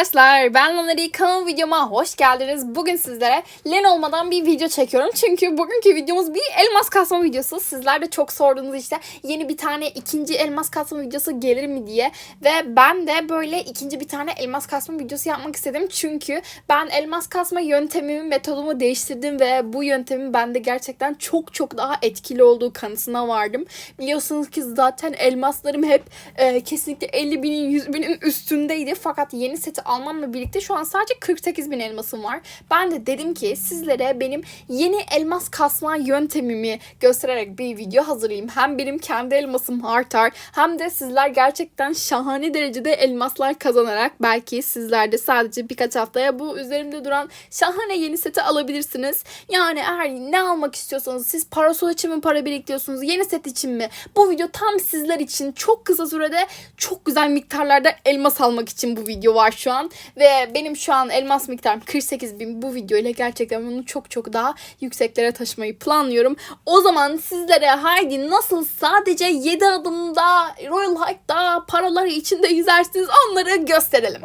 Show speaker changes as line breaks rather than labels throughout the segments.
arkadaşlar ben Lanari kanal videoma hoş geldiniz. Bugün sizlere len olmadan bir video çekiyorum. Çünkü bugünkü videomuz bir elmas kasma videosu. Sizler de çok sordunuz işte yeni bir tane ikinci elmas kasma videosu gelir mi diye. Ve ben de böyle ikinci bir tane elmas kasma videosu yapmak istedim. Çünkü ben elmas kasma yöntemimi, metodumu değiştirdim ve bu yöntemin bende gerçekten çok çok daha etkili olduğu kanısına vardım. Biliyorsunuz ki zaten elmaslarım hep e, kesinlikle 50 binin 100 binin üstündeydi. Fakat yeni seti almamla birlikte şu an sadece 48 bin elmasım var. Ben de dedim ki sizlere benim yeni elmas kasma yöntemimi göstererek bir video hazırlayayım. Hem benim kendi elmasım artar hem de sizler gerçekten şahane derecede elmaslar kazanarak belki sizler de sadece birkaç haftaya bu üzerimde duran şahane yeni seti alabilirsiniz. Yani eğer ne almak istiyorsanız siz parasol için mi para biriktiriyorsunuz yeni set için mi? Bu video tam sizler için çok kısa sürede çok güzel miktarlarda elmas almak için bu video var şu an. Ve benim şu an elmas miktarım 48 bin bu video ile gerçekten bunu çok çok daha yükseklere taşımayı planlıyorum. O zaman sizlere haydi nasıl sadece 7 adımda Royal Hike'da paraları içinde yüzersiniz onları gösterelim.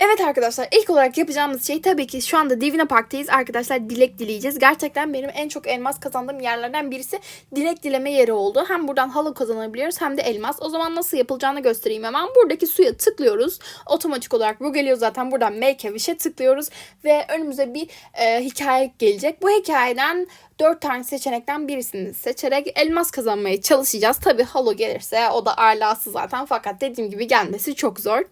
Evet arkadaşlar ilk olarak yapacağımız şey tabii ki şu anda Divina Park'tayız. Arkadaşlar dilek dileyeceğiz. Gerçekten benim en çok elmas kazandığım yerlerden birisi dilek dileme yeri oldu. Hem buradan halı kazanabiliyoruz hem de elmas. O zaman nasıl yapılacağını göstereyim hemen. Buradaki suya tıklıyoruz. Otomatik olarak bu geliyor zaten. Buradan Make a Wish'e tıklıyoruz. Ve önümüze bir e, hikaye gelecek. Bu hikayeden 4 tane seçenekten birisini seçerek elmas kazanmaya çalışacağız. Tabii halo gelirse o da alası zaten. Fakat dediğim gibi gelmesi çok zor.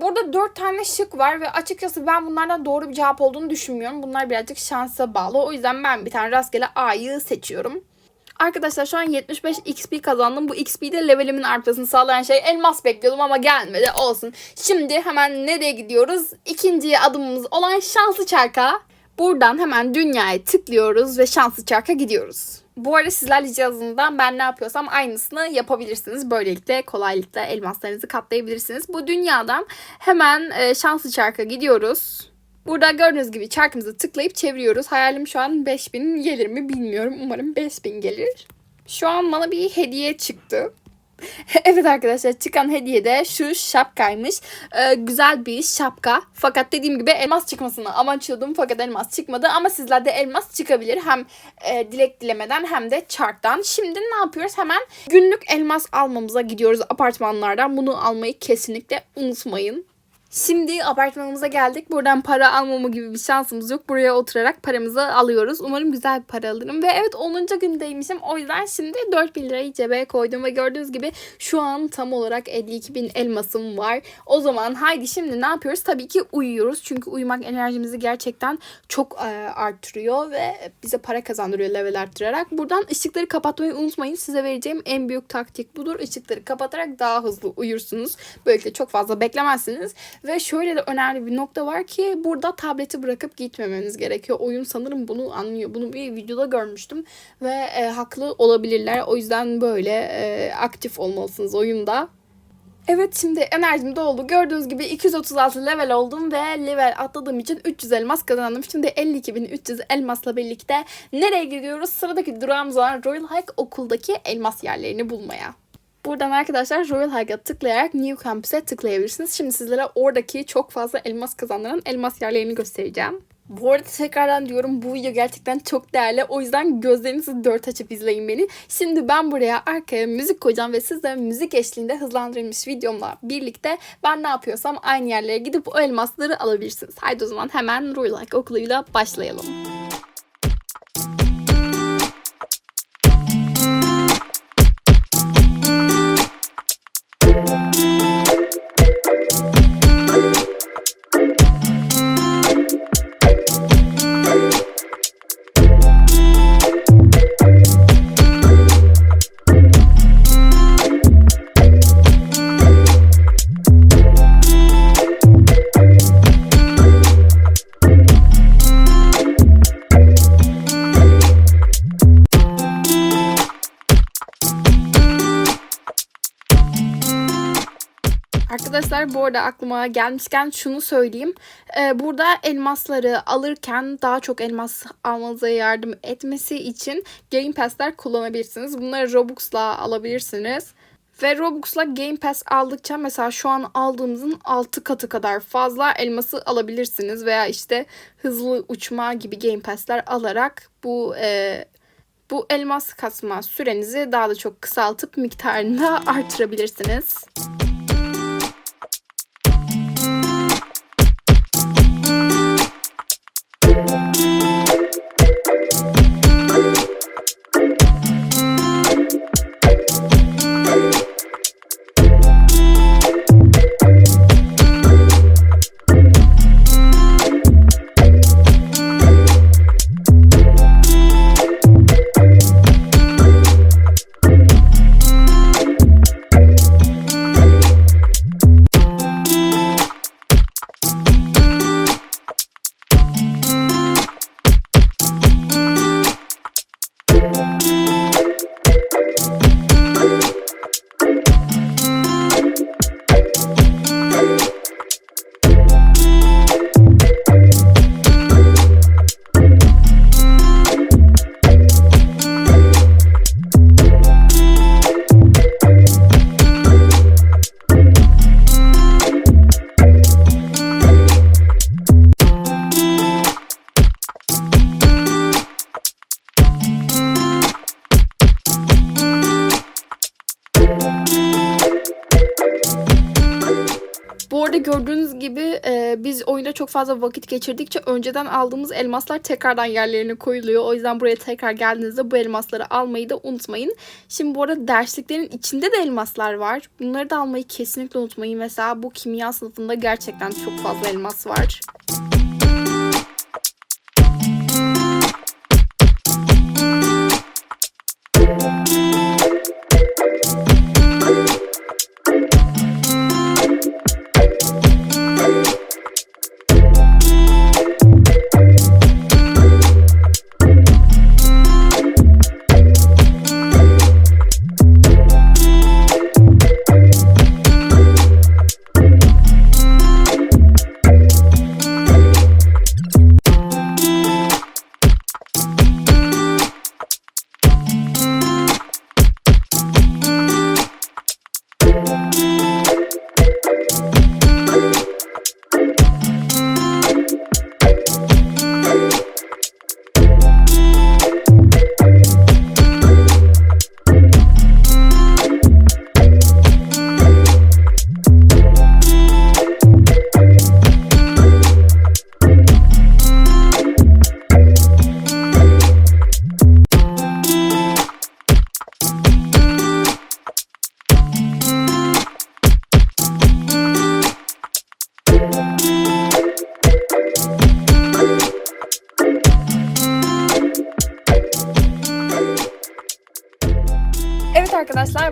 Burada dört tane şık var ve açıkçası ben bunlardan doğru bir cevap olduğunu düşünmüyorum. Bunlar birazcık şansa bağlı. O yüzden ben bir tane rastgele A'yı seçiyorum. Arkadaşlar şu an 75 XP kazandım. Bu XP'de levelimin artmasını sağlayan şey elmas bekliyordum ama gelmedi. Olsun. Şimdi hemen nereye gidiyoruz? İkinci adımımız olan şanslı çarka. Buradan hemen dünyaya tıklıyoruz ve şanslı çarka gidiyoruz. Bu arada sizler cihazınızdan ben ne yapıyorsam aynısını yapabilirsiniz. Böylelikle kolaylıkla elmaslarınızı katlayabilirsiniz. Bu dünyadan hemen e, şanslı çarka gidiyoruz. Burada gördüğünüz gibi çarkımızı tıklayıp çeviriyoruz. Hayalim şu an 5000 gelir mi bilmiyorum. Umarım 5000 gelir. Şu an bana bir hediye çıktı. evet arkadaşlar çıkan hediye de şu şapkaymış. Ee, güzel bir şapka. Fakat dediğim gibi elmas çıkmasını amaçlıyordum. Fakat elmas çıkmadı. Ama sizlerde elmas çıkabilir. Hem e, dilek dilemeden hem de çarktan. Şimdi ne yapıyoruz? Hemen günlük elmas almamıza gidiyoruz apartmanlardan. Bunu almayı kesinlikle unutmayın. Şimdi apartmanımıza geldik. Buradan para almama gibi bir şansımız yok. Buraya oturarak paramızı alıyoruz. Umarım güzel bir para alırım. Ve evet 10. gündeymişim. O yüzden şimdi 4000 lirayı cebe koydum. Ve gördüğünüz gibi şu an tam olarak 52 bin elmasım var. O zaman haydi şimdi ne yapıyoruz? Tabii ki uyuyoruz. Çünkü uyumak enerjimizi gerçekten çok e, arttırıyor. Ve bize para kazandırıyor level arttırarak. Buradan ışıkları kapatmayı unutmayın. Size vereceğim en büyük taktik budur. Işıkları kapatarak daha hızlı uyursunuz. Böylelikle çok fazla beklemezsiniz. Ve şöyle de önemli bir nokta var ki burada tableti bırakıp gitmemeniz gerekiyor. Oyun sanırım bunu anlıyor. Bunu bir videoda görmüştüm ve e, haklı olabilirler. O yüzden böyle e, aktif olmalısınız oyunda. Evet şimdi enerjim doldu. Gördüğünüz gibi 236 level oldum ve level atladığım için 300 elmas kazandım. Şimdi 52.300 elmasla birlikte nereye gidiyoruz? Sıradaki durağımız olan Royal Hike okuldaki elmas yerlerini bulmaya. Buradan arkadaşlar Royal Hike'a tıklayarak New Campus'e tıklayabilirsiniz. Şimdi sizlere oradaki çok fazla elmas kazandıran elmas yerlerini göstereceğim. Bu arada tekrardan diyorum bu video gerçekten çok değerli. O yüzden gözlerinizi dört açıp izleyin beni. Şimdi ben buraya arkaya müzik koyacağım ve siz de müzik eşliğinde hızlandırılmış videomla birlikte ben ne yapıyorsam aynı yerlere gidip o elmasları alabilirsiniz. Haydi o zaman hemen Royal Hike okuluyla başlayalım. Arkadaşlar bu arada aklıma gelmişken şunu söyleyeyim. Ee, burada elmasları alırken daha çok elmas almanıza yardım etmesi için Game Pass'ler kullanabilirsiniz. Bunları Robux'la alabilirsiniz. Ve Robux'la Game Pass aldıkça mesela şu an aldığımızın 6 katı kadar fazla elması alabilirsiniz. Veya işte hızlı uçma gibi Game Pass'ler alarak bu e, bu elmas kasma sürenizi daha da çok kısaltıp miktarını da artırabilirsiniz. Gibi e, biz oyunda çok fazla vakit geçirdikçe önceden aldığımız elmaslar tekrardan yerlerine koyuluyor. O yüzden buraya tekrar geldiğinizde bu elmasları almayı da unutmayın. Şimdi bu arada dersliklerin içinde de elmaslar var. Bunları da almayı kesinlikle unutmayın. Mesela bu kimya sınıfında gerçekten çok fazla elmas var.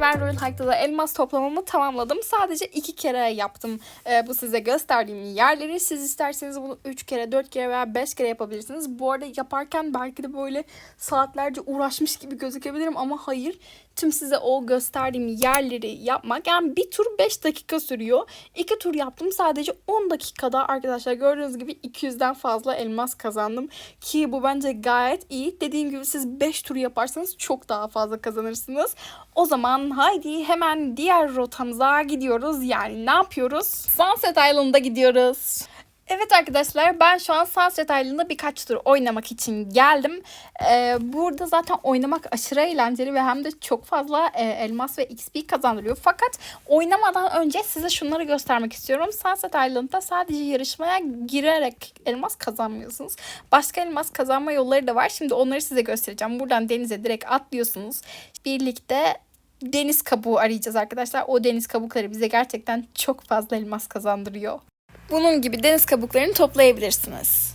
Ben Royal Hike'da da elmas toplamamı tamamladım. Sadece iki kere yaptım Ee, bu size gösterdiğim yerleri. Siz isterseniz bunu 3 kere, 4 kere veya 5 kere yapabilirsiniz. Bu arada yaparken belki de böyle saatlerce uğraşmış gibi gözükebilirim ama hayır. Tüm size o gösterdiğim yerleri yapmak yani bir tur 5 dakika sürüyor. İki tur yaptım sadece 10 dakikada arkadaşlar gördüğünüz gibi 200'den fazla elmas kazandım. Ki bu bence gayet iyi. Dediğim gibi siz 5 tur yaparsanız çok daha fazla kazanırsınız. O zaman haydi hemen diğer rotamıza gidiyoruz. Yani ne yapıyoruz? Sunset Island'a gidiyoruz. Evet arkadaşlar ben şu an Sunset Island'da birkaç tur oynamak için geldim. Ee, burada zaten oynamak aşırı eğlenceli ve hem de çok fazla e, elmas ve XP kazandırıyor. Fakat oynamadan önce size şunları göstermek istiyorum. Sunset Island'da sadece yarışmaya girerek elmas kazanmıyorsunuz. Başka elmas kazanma yolları da var. Şimdi onları size göstereceğim. Buradan denize direkt atlıyorsunuz. Birlikte deniz kabuğu arayacağız arkadaşlar. O deniz kabukları bize gerçekten çok fazla elmas kazandırıyor. Bunun gibi deniz kabuklarını toplayabilirsiniz.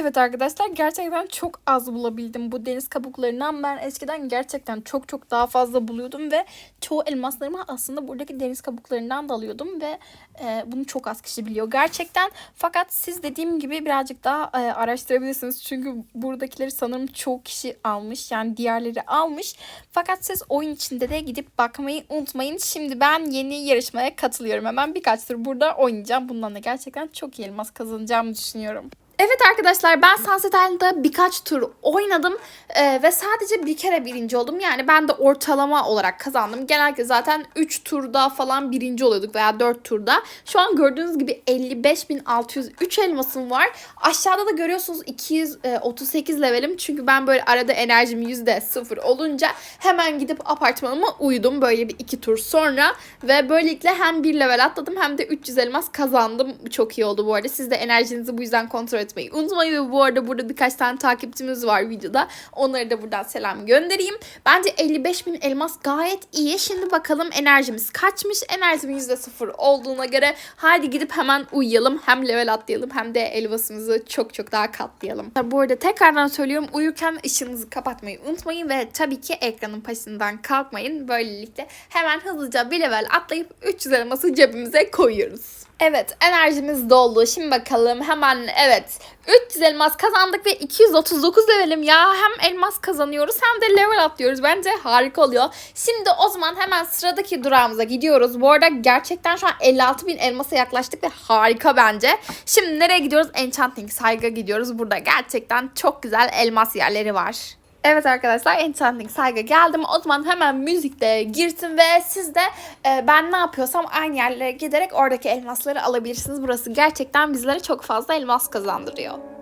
Evet arkadaşlar gerçekten çok az bulabildim bu deniz kabuklarından. Ben eskiden gerçekten çok çok daha fazla buluyordum ve çoğu elmaslarımı aslında buradaki deniz kabuklarından da alıyordum ve e, bunu çok az kişi biliyor gerçekten. Fakat siz dediğim gibi birazcık daha e, araştırabilirsiniz. Çünkü buradakileri sanırım çoğu kişi almış. Yani diğerleri almış. Fakat siz oyun içinde de gidip bakmayı unutmayın. Şimdi ben yeni yarışmaya katılıyorum. Hemen birkaç tur burada oynayacağım. Bundan da gerçekten çok iyi elmas kazanacağımı düşünüyorum. Evet arkadaşlar ben Sunset Island'da birkaç tur oynadım Ee, ve sadece bir kere birinci oldum. Yani ben de ortalama olarak kazandım. Genellikle zaten 3 turda falan birinci oluyorduk veya 4 turda. Şu an gördüğünüz gibi 55.603 elmasım var. Aşağıda da görüyorsunuz 238 levelim. Çünkü ben böyle arada enerjim %0 olunca hemen gidip apartmanıma uyudum böyle bir iki tur sonra. Ve böylelikle hem bir level atladım hem de 300 elmas kazandım. Çok iyi oldu bu arada. Siz de enerjinizi bu yüzden kontrol etmeyi unutmayın. Ve bu arada burada birkaç tane takipçimiz var videoda. Onlara da buradan selam göndereyim. Bence 55 bin elmas gayet iyi. Şimdi bakalım enerjimiz kaçmış? Enerjimin %0 olduğuna göre hadi gidip hemen uyuyalım. Hem level atlayalım hem de elmasımızı çok çok daha katlayalım. Bu arada tekrardan söylüyorum uyurken ışığınızı kapatmayı unutmayın ve tabii ki ekranın başından kalkmayın. Böylelikle hemen hızlıca bir level atlayıp 300 elması cebimize koyuyoruz. Evet enerjimiz doldu. Şimdi bakalım hemen evet 300 elmas kazandık ve 239 levelim ya. Hem elmas kazanıyoruz hem de level atlıyoruz. Bence harika oluyor. Şimdi o zaman hemen sıradaki durağımıza gidiyoruz. Bu arada gerçekten şu an 56 bin elmasa yaklaştık ve harika bence. Şimdi nereye gidiyoruz? Enchanting Sayg'a gidiyoruz. Burada gerçekten çok güzel elmas yerleri var. Evet arkadaşlar Enchanting Sayg'a geldim. O zaman hemen müzikte girsin ve siz de e, ben ne yapıyorsam aynı yerlere giderek oradaki elmasları alabilirsiniz. Burası gerçekten bizlere çok fazla elmas kazandırıyor.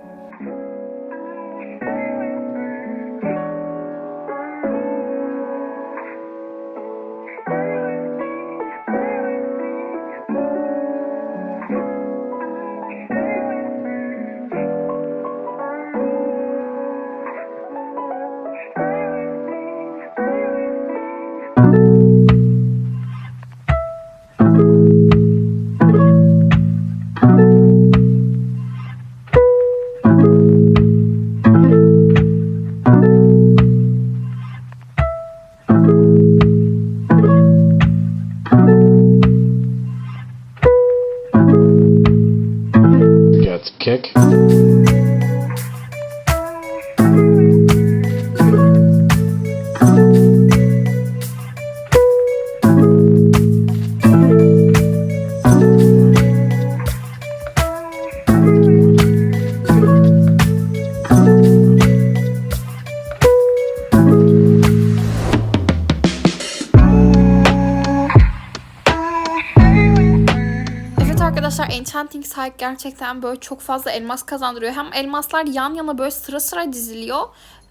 Gerçekten böyle çok fazla elmas kazandırıyor. Hem elmaslar yan yana böyle sıra sıra diziliyor.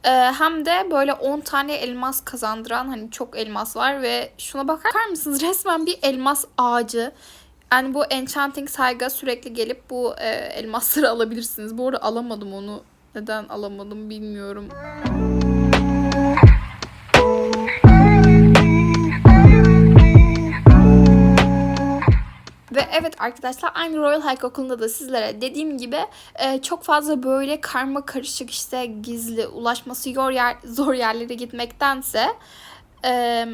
Ee, hem de böyle 10 tane elmas kazandıran hani çok elmas var ve şuna bakar mısınız resmen bir elmas ağacı. Yani bu Enchanting Sayg'a sürekli gelip bu e, elmasları alabilirsiniz. Bu arada alamadım onu. Neden alamadım bilmiyorum. Ve evet arkadaşlar aynı Royal Hike okulunda da sizlere dediğim gibi e, çok fazla böyle karma karışık işte gizli ulaşması zor, yer, zor yerlere gitmektense e,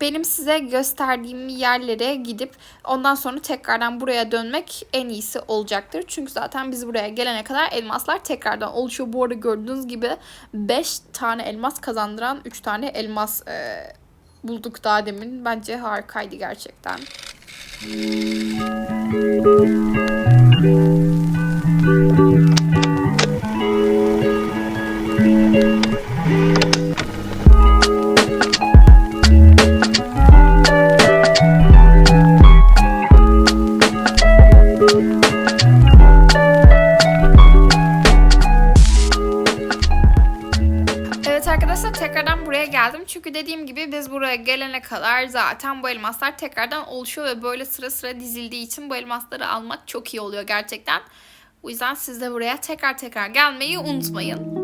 benim size gösterdiğim yerlere gidip ondan sonra tekrardan buraya dönmek en iyisi olacaktır. Çünkü zaten biz buraya gelene kadar elmaslar tekrardan oluşuyor. Bu arada gördüğünüz gibi 5 tane elmas kazandıran 3 tane elmas e, bulduk daha demin. Bence harikaydı gerçekten. Evet tekrardan buraya geldim. Çünkü dediğim gibi biz buraya gelene kadar zaten bu elmaslar tekrardan oluşuyor ve böyle sıra sıra dizildiği için bu elmasları almak çok iyi oluyor gerçekten. O yüzden siz de buraya tekrar tekrar gelmeyi unutmayın.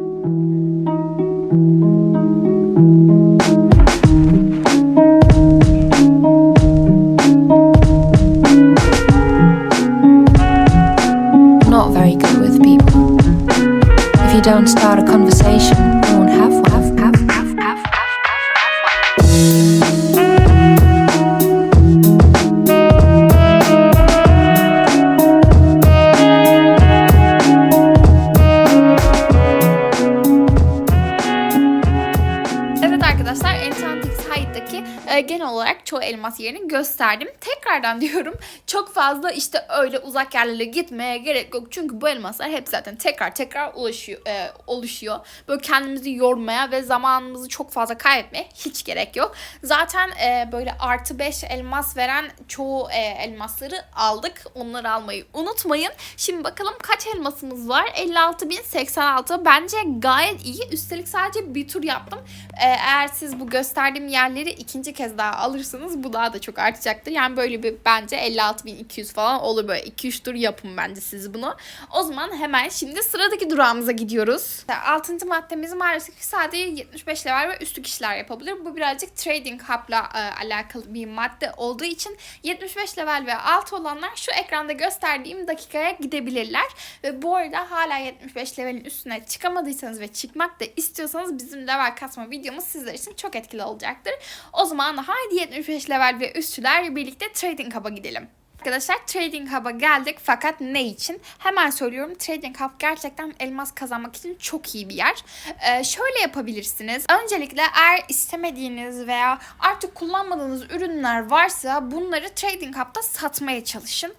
Genel olarak çoğu elmas yerini gösterdim. Tekrardan diyorum çok fazla işte öyle uzak yerlere gitmeye gerek yok. Çünkü bu elmaslar hep zaten tekrar tekrar ulaşıyor, e, oluşuyor. Böyle kendimizi yormaya ve zamanımızı çok fazla kaybetmeye hiç gerek yok. Zaten e, böyle artı 5 elmas veren çoğu e, elmasları aldık. Onları almayı unutmayın. Şimdi bakalım kaç elmasımız var? 56.086. Bence gayet iyi. Üstelik sadece bir tur yaptım. E, eğer siz bu gösterdiğim yerleri ikinci kez daha alırsanız bu daha da çok artacaktır. Yani böyle bir bence 56.200 falan olur böyle 2-3 tur yapın bence siz bunu. O zaman hemen şimdi sıradaki durağımıza gidiyoruz. 6. maddemiz maalesef ki sadece 75 level ve üstü kişiler yapabilir. Bu birazcık trading hub'la e, alakalı bir madde olduğu için 75 level ve altı olanlar şu ekranda gösterdiğim dakikaya gidebilirler. Ve bu arada hala 75 levelin üstüne çıkamadıysanız ve çıkmak da istiyorsanız bizim level kasma videomuz sizler için çok etkili olacaktır. O zaman haydi 75 level ve üstüler birlikte trading hub'a gidelim. Arkadaşlar Trading Hub'a geldik fakat ne için? Hemen söylüyorum Trading Hub gerçekten elmas kazanmak için çok iyi bir yer. Ee, şöyle yapabilirsiniz. Öncelikle eğer istemediğiniz veya artık kullanmadığınız ürünler varsa bunları Trading Hub'da satmaya çalışın.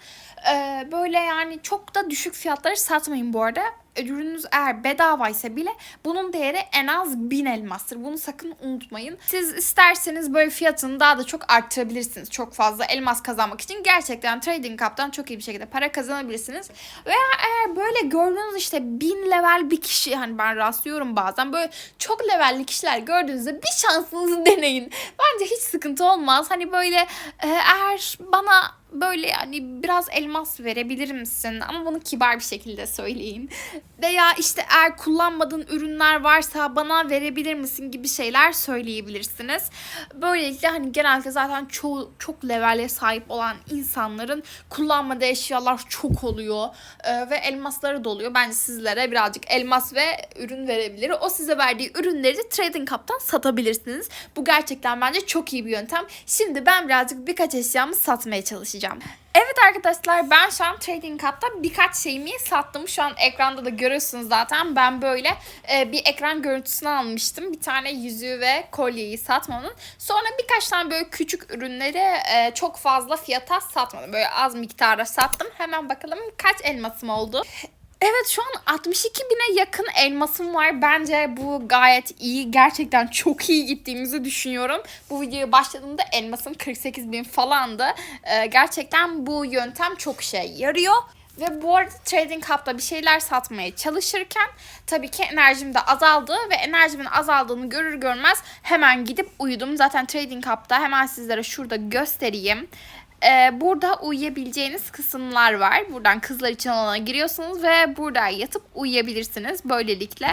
Ee, böyle yani çok da düşük fiyatları satmayın bu arada ürününüz eğer bedavaysa bile bunun değeri en az 1000 elmastır. Bunu sakın unutmayın. Siz isterseniz böyle fiyatını daha da çok arttırabilirsiniz. Çok fazla elmas kazanmak için gerçekten Trading Hub'dan çok iyi bir şekilde para kazanabilirsiniz. Veya eğer böyle gördüğünüz işte 1000 level bir kişi hani ben rastlıyorum bazen böyle çok levelli kişiler gördüğünüzde bir şansınızı deneyin. Bence hiç sıkıntı olmaz. Hani böyle e, eğer bana böyle yani biraz elmas verebilir misin? Ama bunu kibar bir şekilde söyleyin. Veya işte eğer kullanmadığın ürünler varsa bana verebilir misin gibi şeyler söyleyebilirsiniz. Böylelikle hani genelde zaten çoğu çok levele sahip olan insanların kullanmadığı eşyalar çok oluyor. Ee, ve elmasları doluyor. Bence sizlere birazcık elmas ve ürün verebilir. O size verdiği ürünleri de Trading Hub'tan satabilirsiniz. Bu gerçekten bence çok iyi bir yöntem. Şimdi ben birazcık birkaç eşyamı satmaya çalışacağım. Evet arkadaşlar ben şu an Trading Hub'da birkaç şeyimi sattım. Şu an ekranda da görüyorsunuz zaten. Ben böyle e, bir ekran görüntüsünü almıştım. Bir tane yüzüğü ve kolyeyi satmanın. Sonra birkaç tane böyle küçük ürünleri e, çok fazla fiyata satmadım. Böyle az miktara sattım. Hemen bakalım kaç elmasım oldu. Evet şu an 62 bine yakın elmasım var. Bence bu gayet iyi. Gerçekten çok iyi gittiğimizi düşünüyorum. Bu videoya başladığımda elmasım 48 bin falandı. Ee, gerçekten bu yöntem çok şey yarıyor. Ve bu arada Trading Hub'da bir şeyler satmaya çalışırken tabii ki enerjim de azaldı ve enerjimin azaldığını görür görmez hemen gidip uyudum. Zaten Trading Hub'da hemen sizlere şurada göstereyim. Ee, burada uyuyabileceğiniz kısımlar var. Buradan kızlar için olana giriyorsunuz ve burada yatıp uyuyabilirsiniz. Böylelikle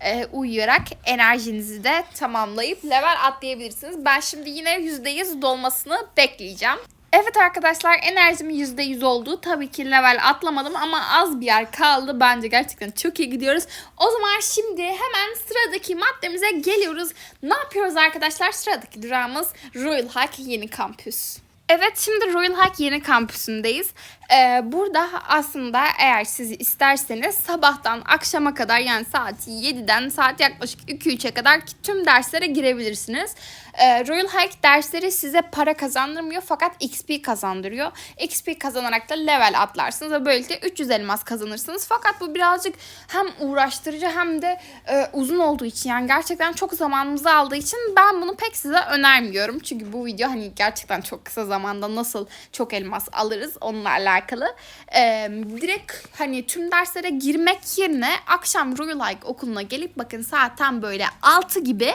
e, uyuyarak enerjinizi de tamamlayıp level atlayabilirsiniz. Ben şimdi yine %100 dolmasını bekleyeceğim. Evet arkadaşlar enerjim %100 oldu. Tabii ki level atlamadım ama az bir yer kaldı. Bence gerçekten çok iyi gidiyoruz. O zaman şimdi hemen sıradaki maddemize geliyoruz. Ne yapıyoruz arkadaşlar? Sıradaki durağımız Royal Hike Yeni Kampüs. Evet şimdi Royal Hike yeni kampüsündeyiz. Ee, burada aslında eğer siz isterseniz sabahtan akşama kadar yani saat 7'den saat yaklaşık 2-3'e kadar tüm derslere girebilirsiniz. Ee, Royal Hike dersleri size para kazandırmıyor fakat XP kazandırıyor. XP kazanarak da level atlarsınız ve böylelikle 300 elmas kazanırsınız. Fakat bu birazcık hem uğraştırıcı hem de e, uzun olduğu için yani gerçekten çok zamanımızı aldığı için ben bunu pek size önermiyorum. Çünkü bu video hani gerçekten çok kısa zamanda nasıl çok elmas alırız onunla alakalı. Ee, direkt hani tüm derslere girmek yerine akşam Royal Hike okuluna gelip bakın saat tam böyle 6 gibi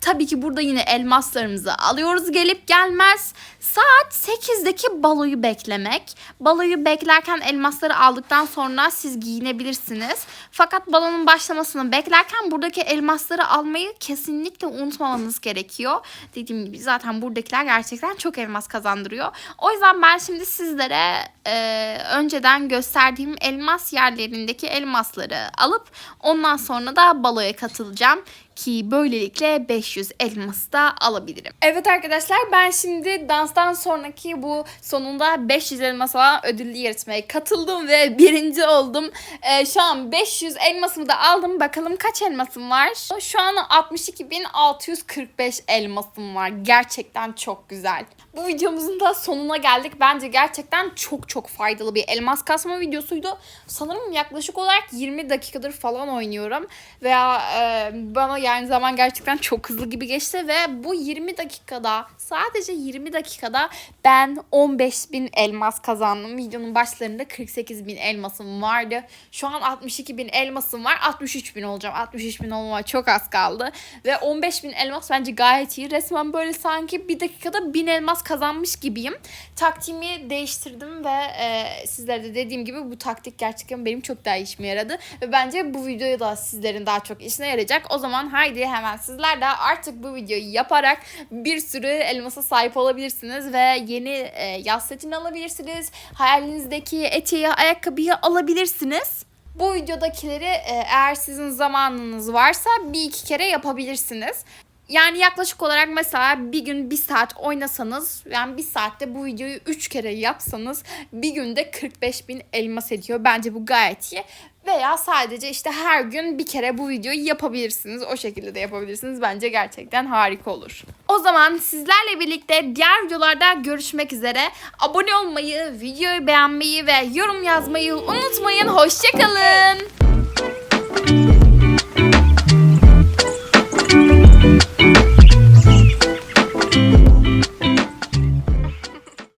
Tabii ki burada yine elmaslarımızı alıyoruz gelip gelmez. Saat 8'deki baloyu beklemek. Baloyu beklerken elmasları aldıktan sonra siz giyinebilirsiniz. Fakat balonun başlamasını beklerken buradaki elmasları almayı kesinlikle unutmamanız gerekiyor. Dediğim gibi zaten buradakiler gerçekten çok elmas kazandırıyor. O yüzden ben şimdi sizlere e, önceden gösterdiğim elmas yerlerindeki elmasları alıp ondan sonra da baloya katılacağım. Ki böylelikle 500 elması da alabilirim. Evet arkadaşlar ben şimdi danstan sonraki bu sonunda 500 elmas alan ödüllü yarışmaya katıldım ve birinci oldum. Ee, şu an 500 elmasımı da aldım. Bakalım kaç elmasım var? Şu an 62.645 elmasım var. Gerçekten çok güzel. Bu videomuzun da sonuna geldik. Bence gerçekten çok çok faydalı bir elmas kasma videosuydu. Sanırım yaklaşık olarak 20 dakikadır falan oynuyorum. Veya e, bana yani zaman gerçekten çok hızlı gibi geçti ve bu 20 dakikada sadece 20 dakikada ben 15.000 elmas kazandım. Videonun başlarında 48.000 elmasım vardı. Şu an 62.000 elmasım var. 63.000 olacağım. 63.000 olmama çok az kaldı. Ve 15.000 elmas bence gayet iyi. Resmen böyle sanki bir dakikada 1000 elmas kazanmış gibiyim. Taktiğimi değiştirdim ve e, sizlere de dediğim gibi bu taktik gerçekten benim çok daha işime yaradı. Ve bence bu videoyu da sizlerin daha çok işine yarayacak. O zaman haydi hemen sizler de artık bu videoyu yaparak bir sürü elmasa sahip olabilirsiniz ve yeni e, yaz setini alabilirsiniz. Hayalinizdeki eteği, ayakkabıyı alabilirsiniz. Bu videodakileri e, eğer sizin zamanınız varsa bir iki kere yapabilirsiniz. Yani yaklaşık olarak mesela bir gün bir saat oynasanız yani bir saatte bu videoyu 3 kere yapsanız bir günde 45 bin elmas ediyor. Bence bu gayet iyi. Veya sadece işte her gün bir kere bu videoyu yapabilirsiniz. O şekilde de yapabilirsiniz. Bence gerçekten harika olur. O zaman sizlerle birlikte diğer videolarda görüşmek üzere. Abone olmayı, videoyu beğenmeyi ve yorum yazmayı unutmayın. Hoşçakalın.